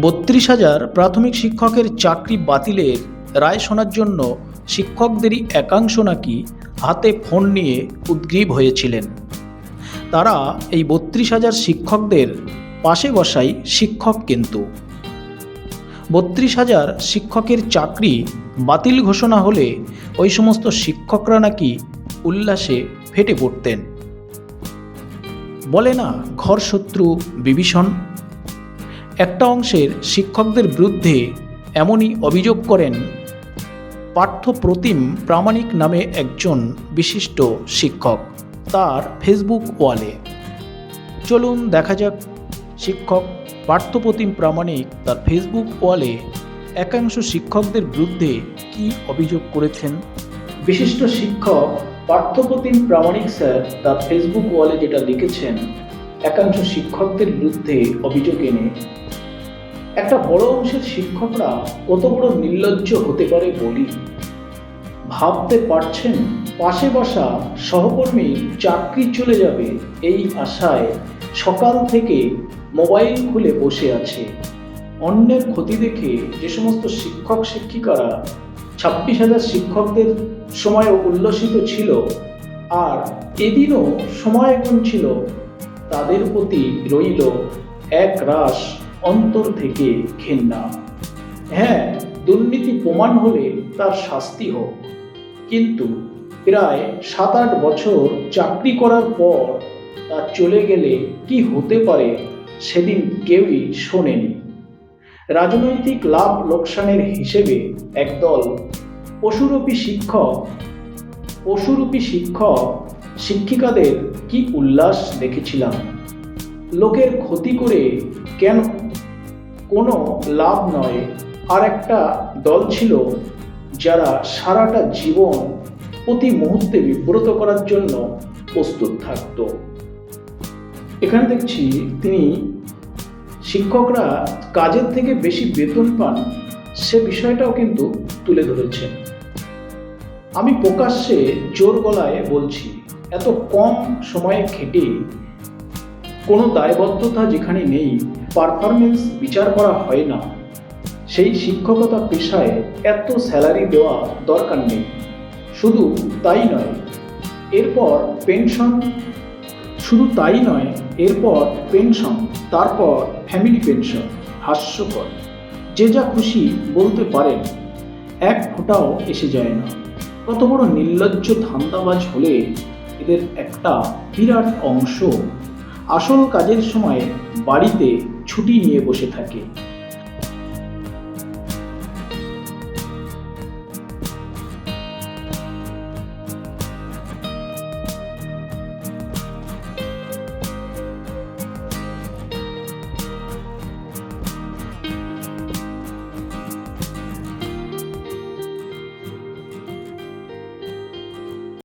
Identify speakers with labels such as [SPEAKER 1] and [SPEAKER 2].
[SPEAKER 1] বত্রিশ হাজার প্রাথমিক শিক্ষকের চাকরি বাতিলের রায় শোনার জন্য শিক্ষকদেরই একাংশ নাকি হাতে ফোন নিয়ে উদ্গ্রীব হয়েছিলেন। তারা এই বত্রিশ হাজার শিক্ষকদের পাশে বসাই শিক্ষক কিন্তু। বত্রিশ হাজার শিক্ষকের চাকরি বাতিল ঘোষণা হলে ওই সমস্ত শিক্ষকরা নাকি উল্লাসে ফেটে পড়তেন। বলে না ঘর শত্রু বিভীষণ? একটা অংশের শিক্ষকদের বিরুদ্ধে এমনই অভিযোগ করেন। পার্থপ্রতিম প্রামাণিক নামে একজন বিশিষ্ট শিক্ষক তার ফেসবুক ওয়ালে। চলুন দেখা যাক, শিক্ষক পার্থপ্রতিম প্রামাণিক তার ফেসবুক ওয়ালে একাংশ শিক্ষকদের বিরুদ্ধে কি অভিযোগ করেছেন? বিশিষ্ট শিক্ষক পার্থপ্রতিম প্রামাণিক স্যার তার ফেসবুক ওয়ালে যেটা লিখেছেন, একাংশ শিক্ষকদের বিরুদ্ধে অভিযোগ এনে একটা বড় অংশের শিক্ষকরা কত বড় নির্লজ্জ হতে পারে বলি। ভাবতে পারছেন, পাশে বসা সহকর্মী চাকরি চলে যাবে এই আশায় সকাল থেকে মোবাইল খুলে বসে আছে। অন্যের ক্ষতি দেখে যে সমস্ত শিক্ষক শিক্ষিকারা ছাব্বিশ হাজার শিক্ষকদের সময় উল্লসিত ছিল আর এদিনও সময় এখন ছিল, তাদের প্রতি রইল এক রাস অন্তর থেকে ঘেন্না। হ্যাঁ দুর্নীতি প্রমাণ হলে তার শাস্তি হোক। কিন্তু প্রায় সাত আট বছর চাকরি করার পর তার চলে গেলে কি হতে পারে সেদিন কেউই শোনেনি। রাজনৈতিক লাভ লোকসানের হিসেবে একদল পশুরূপী শিক্ষক পশুরূপী শিক্ষক শিক্ষিকাদের কি উল্লাস দেখেছিলাম। লোকের ক্ষতি করে কেন? কোনো লাভ নয়। আর একটা দল ছিল যারা সারাটা জীবন প্রতি মুহূর্তে বিব্রত করার জন্য প্রস্তুত থাকত। এখানে দেখছি তিনি শিক্ষকরা কাজের থেকে বেশি বেতন পান, সে বিষয়টাও কিন্তু তুলে ধরেছেন। আমি প্রকাশ্যে জোর গলায় বলছি, এত কম সময়ে খেটে কোনো দায়বদ্ধতা যেখানে নেই পারফরমেন্স বিচার করা হয় না। সেই শিক্ষকতা পেশায় এত স্যালারি দেওয়া দরকার নেই। শুধু তাই নয়, এরপর পেনশন শুধু তাই নয়, এরপর পেনশন তারপর ফ্যামিলি পেনশন হাস্যকর। যে যা খুশি বলতে পারেন, এক ফোঁটাও এসে যায় না। কত বড় নির্লজ্জ ধান্দাবাজ হলে এদের একটা বিরাট অংশ আসল কাজের সময় বাড়িতে ছুটি নিয়ে বসে থাকে।